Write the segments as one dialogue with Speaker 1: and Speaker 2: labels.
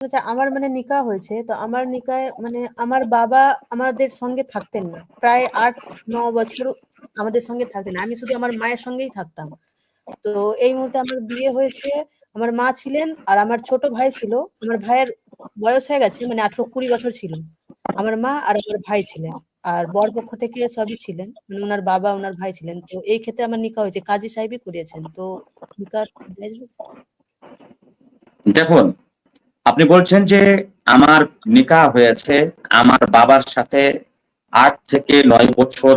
Speaker 1: আচ্ছা আমার মানে নিকা হয়েছে, তো আমার নিকায় মানে আমার বাবা আমাদের সঙ্গে থাকতেন না। প্রায় আট, ন বছর আমাদের সঙ্গে থাকতেন। আমি শুধু আমার মায়ের সঙ্গেই থাকতাম। তো এই মুহূর্তে আমার বিয়ে হয়েছে, আমার মা ছিলেন আর আমার ছোট ভাই ছিল। আমার ভাইয়ের বয়স হয়ে গেছে মানে আঠারো কুড়ি বছর ছিল। আমার মা আর আমার ভাই ছিলেন আর বর পক্ষ থেকে সবই ছিলেন মানে ওনার বাবা, ওনার ভাই ছিলেন। তো এই ক্ষেত্রে আমার নিকা হয়েছে। কাজী সাহেবই করিয়েছেন। তো নিকা
Speaker 2: দেখুন আপনি বলছেন যে আমার নিকা হয়েছে আমার বাবার সাথে আট থেকে নয় বছর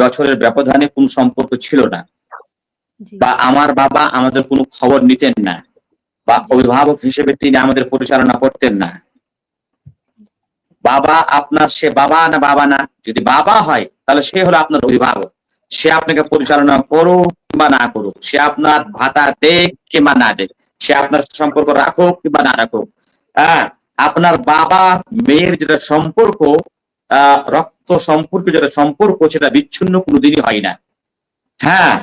Speaker 2: বছরের ব্যবধানে কোন সম্পর্ক ছিল না। বা আমার বাবা আমাদের কোনো খবর নিতেন না বা অভিভাবক হিসেবে তিনি আমাদের পরিচালনা করতেন না। বাবা আপনার সে বাবা না বাবা না যদি বাবা হয় তাহলে সে হলো আপনার অভিভাবক। সে আপনাকে পরিচালনা করুক কিংবা না করুক সে আপনার ভাতা দেখ কিংবা না দেখ সে আপনার সম্পর্ক রাখুক কিংবা না রাখুক। আপনার বাবা, মেয়ের যেটা সম্পর্ক রক্ত সম্পর্ক যেটা সম্পর্ক, সেটা বিচ্ছিন্ন কোনোদিনই হয় না। হ্যাঁ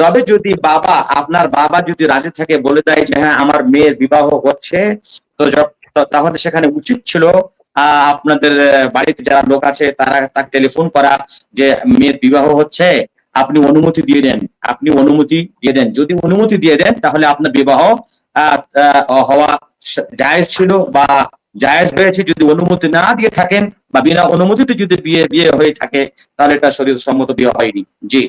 Speaker 2: তবে যদি বাবা, আপনার বাবা যদি রাজি থাকে, বলে দেয় যে হ্যাঁ আমার মেয়ের বিবাহ হচ্ছে, তো তাহলে সেখানে উচিত ছিল আপনাদের বাড়িতে যারা লোক আছে, তারা তাকে টেলিফোন করা যে, মেয়ের বিবাহ হচ্ছে, আপনি অনুমতি দিয়ে দেন। আপনি অনুমতি দিয়ে দেন। যদি অনুমতি দিয়ে দেন, তাহলে আপনার বিবাহ হওয়া জায়েজ ছিল বা জায়েজ হয়েছে যদি অনুমতি না দিয়ে থাকেন বা বিনা অনুমতিতে যদি বিয়ে বিয়ে হয়ে থাকে, তাহলে এটা শরীর সম্মত বিয়ে হয়নি। জি।